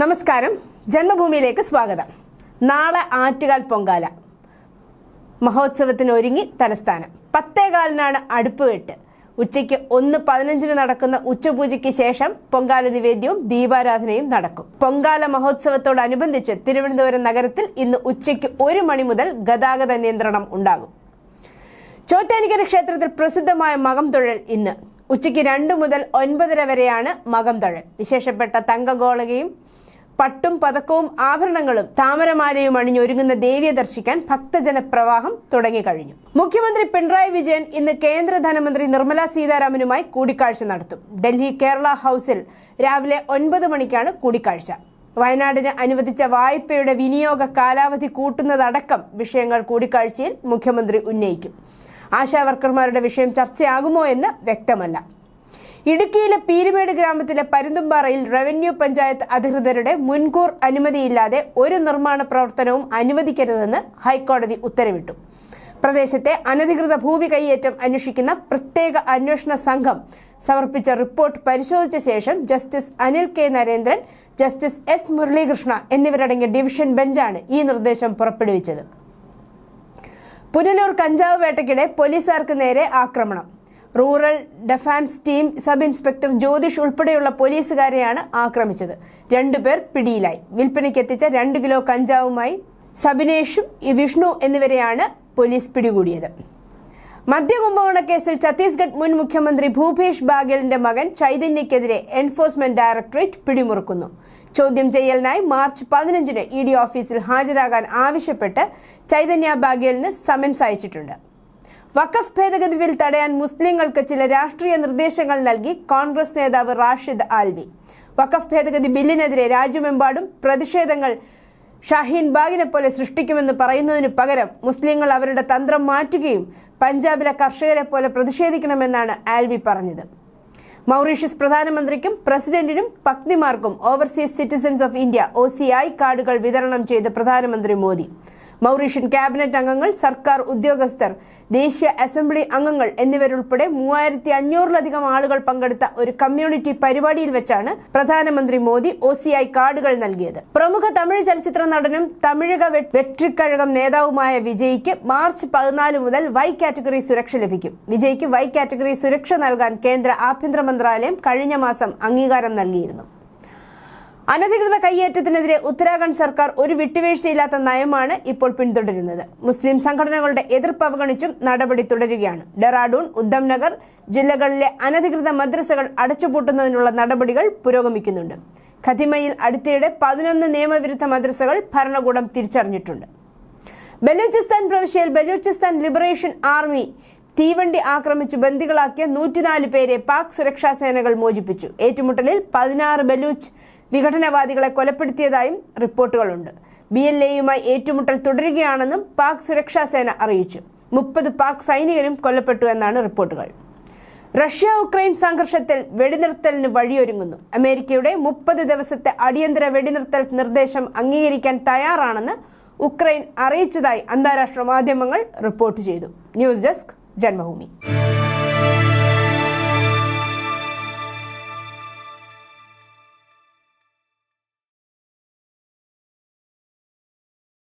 നമസ്കാരം. ജന്മഭൂമിയിലേക്ക് സ്വാഗതം. നാളെ ആറ്റുകാൽ പൊങ്കാല. മഹോത്സവത്തിന് ഒരുങ്ങി തലസ്ഥാനം. പത്തേകാലിനാണ് അടുപ്പ് കെട്ട് ഉച്ചയ്ക്ക് ഒന്ന് പതിനഞ്ചിന് നടക്കുന്ന ഉച്ചപൂജയ്ക്ക് ശേഷം പൊങ്കാല നിവേദ്യവും ദീപാരാധനയും നടക്കും. പൊങ്കാല മഹോത്സവത്തോടനുബന്ധിച്ച് തിരുവനന്തപുരം നഗരത്തിൽ ഇന്ന് ഉച്ചയ്ക്ക് ഒരു മണി മുതൽ ഗതാഗത നിയന്ത്രണം ഉണ്ടാകും. ചോറ്റാനിക്കര ക്ഷേത്രത്തിൽ പ്രസിദ്ധമായ മകം തൊഴൽ ഇന്ന്. ഉച്ചയ്ക്ക് രണ്ട് മുതൽ ഒൻപതര വരെയാണ് മകം തൊഴൽ. വിശേഷപ്പെട്ട തങ്കഗോളകയും പട്ടും പതക്കവും ആഭരണങ്ങളും താമരമാലയും അണിഞ്ഞൊരുങ്ങുന്ന ദേവിയെ ദർശിക്കാൻ ഭക്തജന പ്രവാഹം തുടങ്ങിക്കഴിഞ്ഞു മുഖ്യമന്ത്രി പിണറായി വിജയൻ ഇന്ന് കേന്ദ്ര ധനമന്ത്രി നിർമ്മല സീതാരാമനുമായി കൂടിക്കാഴ്ച നടത്തും. ഡൽഹി കേരള ഹൌസിൽ രാവിലെ ഒൻപത് മണിക്കാണ് കൂടിക്കാഴ്ച. വയനാടിന് അനുവദിച്ച വായ്പയുടെ വിനിയോഗ കാലാവധി കൂട്ടുന്നതടക്കം വിഷയങ്ങൾ കൂടിക്കാഴ്ചയിൽ മുഖ്യമന്ത്രി ഉന്നയിക്കും. ആശാവർക്കർമാരുടെ വിഷയം ചർച്ചയാകുമോ എന്ന് വ്യക്തമല്ല. ഇടുക്കിയിലെ പീരുമേട് ഗ്രാമത്തിലെ പരുന്തുംപാറയിൽ റവന്യൂ പഞ്ചായത്ത് അധികൃതരുടെ മുൻകൂർ അനുമതിയില്ലാതെ ഒരു നിർമ്മാണ പ്രവർത്തനവും അനുവദിക്കരുതെന്ന് ഹൈക്കോടതി ഉത്തരവിട്ടു. പ്രദേശത്തെ അനധികൃത ഭൂമി കൈയേറ്റം അന്വേഷിക്കുന്ന പ്രത്യേക അന്വേഷണ സംഘം സമർപ്പിച്ച റിപ്പോർട്ട് പരിശോധിച്ച ശേഷം justice Anil K Narendran justice S Muralikrishna എന്നിവരടങ്ങിയ ഡിവിഷൻ ബെഞ്ചാണ് ഈ നിർദ്ദേശം പുറപ്പെടുവിച്ചത്. പുനലൂർ കഞ്ചാവ് വേട്ടയ്ക്കിടെ പോലീസുകാർക്ക് നേരെ ആക്രമണം. റൂറൽ ഡെഫാൻസ് ടീം സബ് ഇൻസ്പെക്ടർ ജ്യോതിഷ് ഉൾപ്പെടെയുള്ള പോലീസുകാരെയാണ് ആക്രമിച്ചത്. രണ്ടുപേർ പിടിയിലായി. വിൽപ്പനയ്ക്ക് എത്തിച്ച രണ്ട് കിലോ കഞ്ചാവുമായി സബിനേഷും വിഷ്ണു എന്നിവരെയാണ് പോലീസ് പിടികൂടിയത്. മദ്യകുംഭകോണ കേസിൽ ഛത്തീസ്ഗഡ് മുൻ മുഖ്യമന്ത്രി ഭൂപേഷ് ബാഗേലിന്റെ മകൻ ചൈതന്യക്കെതിരെ എൻഫോഴ്സ്മെന്റ് ഡയറക്ടറേറ്റ് പിടിമുറുക്കുന്നു. ചോദ്യം ചെയ്യലിനായി മാർച്ച് പതിനഞ്ചിന് ഇ ഡി ഓഫീസിൽ ഹാജരാകാൻ ആവശ്യപ്പെട്ട് ചൈതന്യ ബാഗേലിന് സമൻസ് അയച്ചിട്ടുണ്ട്. വഖഫ് ഭേദഗതി ബിൽ തടയാൻ മുസ്ലിങ്ങൾക്ക് ചില രാഷ്ട്രീയ നിർദ്ദേശങ്ങൾ നൽകി കോൺഗ്രസ് നേതാവ് റാഷിദ് ആൽവി. വഖഫ് ഭേദഗതി ബില്ലിനെതിരെ രാജ്യമെമ്പാടും പ്രതിഷേധങ്ങൾ ഷാഹീൻ ബാഗിനെ പോലെ സൃഷ്ടിക്കുമെന്ന് പറയുന്നതിന് പകരം മുസ്ലിങ്ങൾ അവരുടെ തന്ത്രം മാറ്റുകയും പഞ്ചാബിലെ കർഷകരെ പോലെ പ്രതിഷേധിക്കണമെന്നാണ് ആൽവി പറഞ്ഞത്. മൗറീഷ്യസ് പ്രധാനമന്ത്രിക്കും പ്രസിഡന്റിനും പത്നിമാർക്കും overseas citizens of India O കാർഡുകൾ വിതരണം ചെയ്ത് പ്രധാനമന്ത്രി മോദി. മൗറീഷ്യൻ ക്യാബിനറ്റ് അംഗങ്ങൾ സർക്കാർ ഉദ്യോഗസ്ഥർ ദേശീയ അസംബ്ലി അംഗങ്ങൾ എന്നിവരുൾപ്പെടെ മൂവായിരത്തി അഞ്ഞൂറിലധികം ആളുകൾ പങ്കെടുത്ത ഒരു കമ്മ്യൂണിറ്റി പരിപാടിയിൽ വെച്ചാണ് പ്രധാനമന്ത്രി മോദി ഒ കാർഡുകൾ നൽകിയത്. പ്രമുഖ തമിഴ് ചലച്ചിത്ര നടനും തമിഴക വെട്രിക്കഴകം നേതാവുമായ വിജയ്ക്ക് മാർച്ച് പതിനാല് മുതൽ വൈ കാറ്റഗറി സുരക്ഷ ലഭിക്കും. വിജയ്ക്ക് വൈ കാറ്റഗറി സുരക്ഷ നൽകാൻ കേന്ദ്ര ആഭ്യന്തര മന്ത്രാലയം കഴിഞ്ഞ മാസം അംഗീകാരം നൽകിയിരുന്നു. അനധികൃത കയ്യേറ്റത്തിനെതിരെ ഉത്തരാഖണ്ഡ് സർക്കാർ ഒരു വിട്ടുവീഴ്ചയില്ലാത്ത നയമാണ് ഇപ്പോൾ പിന്തുടരുന്നത്. മുസ്ലിം സംഘടനകളുടെ എതിർപ്പ് അവഗണിച്ചും നടപടി തുടരുകയാണ്. ഡെറാഡൂൺ ഉദ്ധംനഗർ ജില്ലകളിലെ അനധികൃത മദ്രസകൾ അടച്ചുപൂട്ടുന്നതിനുള്ള നടപടികൾ പുരോഗമിക്കുന്നുണ്ട്. ഖതിമയിൽ അടുത്തിടെ പതിനൊന്ന് നിയമവിരുദ്ധ മദ്രസകൾ ഭരണകൂടം തിരിച്ചറിഞ്ഞിട്ടുണ്ട്. ബലൂചിസ്ഥാൻ പ്രവിശ്യയിൽ ബലൂചിസ്ഥാൻ ലിബറേഷൻ ആർമി തീവണ്ടി ആക്രമിച്ചു ബന്ദികളാക്കിയ നൂറ്റിനാല് പേരെ പാക് സുരക്ഷാ സേനകൾ മോചിപ്പിച്ചു. ഏറ്റുമുട്ടലിൽ പതിനാറ് ബലൂച്ച് വിഘടനവാദികളെ കൊലപ്പെടുത്തിയതായും റിപ്പോർട്ടുകളുണ്ട്. ബി എൽ എയുമായി ഏറ്റുമുട്ടൽ തുടരുകയാണെന്നും പാക് സുരക്ഷാ സേന അറിയിച്ചു. മുപ്പത് പാക് സൈനികരും കൊല്ലപ്പെട്ടു എന്നാണ് റിപ്പോർട്ടുകൾ. റഷ്യ ഉക്രൈൻ സംഘർഷത്തിൽ വെടിനിർത്തലിന് വഴിയൊരുങ്ങുന്നു. അമേരിക്കയുടെ മുപ്പത് ദിവസത്തെ അടിയന്തര വെടിനിർത്തൽ നിർദ്ദേശം അംഗീകരിക്കാൻ തയ്യാറാണെന്ന് ഉക്രൈൻ അറിയിച്ചതായി അന്താരാഷ്ട്ര മാധ്യമങ്ങൾ റിപ്പോർട്ട് ചെയ്തു. News desk Janmabhumi.